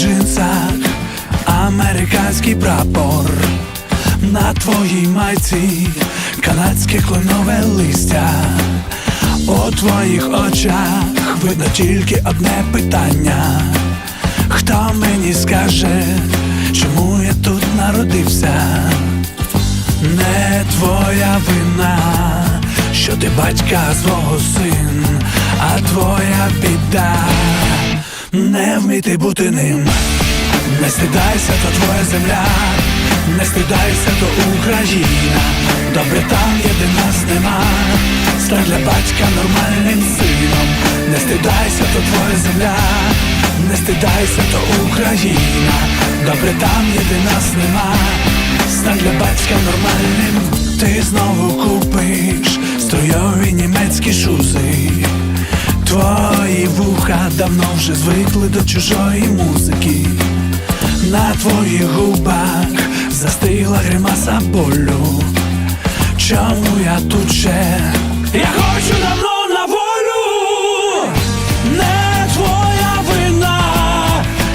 джинсах американський прапор, на твоїй майці канадське кленове листя. У твоїх очах видно тільки одне питання. Хто мені скаже, чому я тут народився? Не твоя вина, що ти батька свого син, а твоя біда не вміти бути ним. Не стидайся, то твоя земля, не стидайся, то Україна. Добре там є, де нас нема. Стань для батька нормальним сином. Не стидайся, то твоя земля, не стидайся, то Україна. Добре там є, де нас нема. Стань для батька нормальним. Ти знову купиш струйові німецькі шузи. Давно вже звикли до чужої музики. На твоїх губах застигла гримаса болю. Чому я тут ще? Я хочу давно на волю, не твоя вина,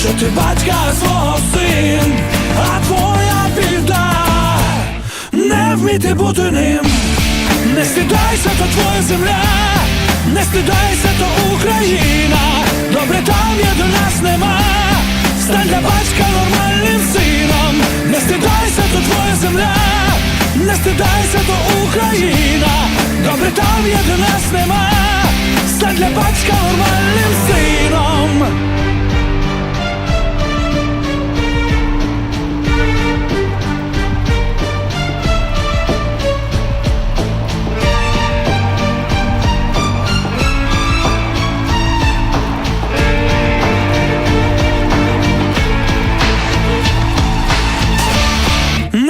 що ти батька свого син, а твоя біда не вміти бути ним. Не стидайся, то твоя земля, не стидайся, то Україна. Добре там є до нас нема. Стань для батька нормальним сином. Не стидайся, то твоя земля, не стидайся, то Україна. Добре там є до нас нема. Стань для батька нормальним сином.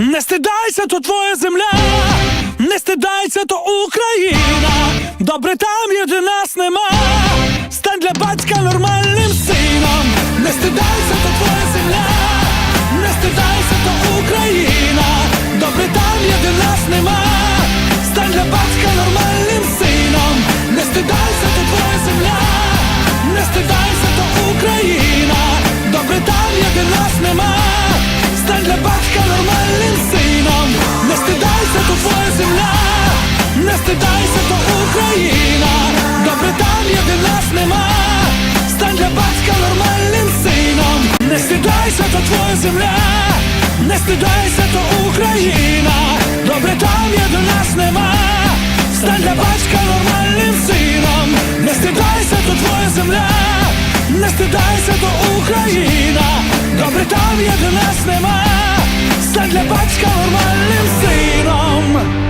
Не стидайся, то твоя земля, не стидайся, то Україна. Добре там єди нас нема. Стань для батька нормальним сином. Не стидайся, Не стидайся, то твоя земля, не стидайся, то Україна. Добре там є, де нас нема. Стань для батька нормальним сином. Не стидайся, то твоя земля, не стидайся, то Україна. Добре там є, де нас нема. Стань для батька нормальним сином.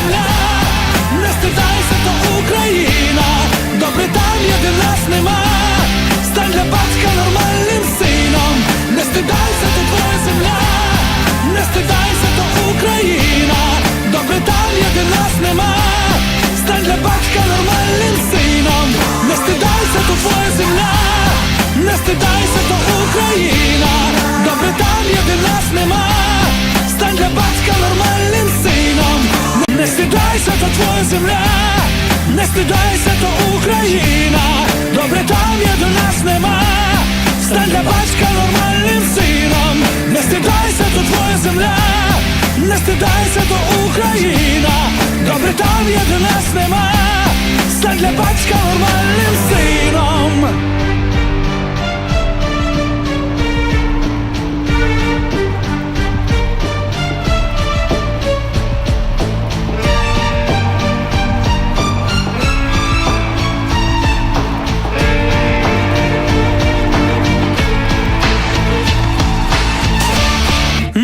Не стидайся, то Україна, добре там є до нас нема. Стань для батька нормальним сином, не стидайся, то твоя земля, не стидайся, то Україна, добре там є до нас нема. Стань для батька нормальним сином.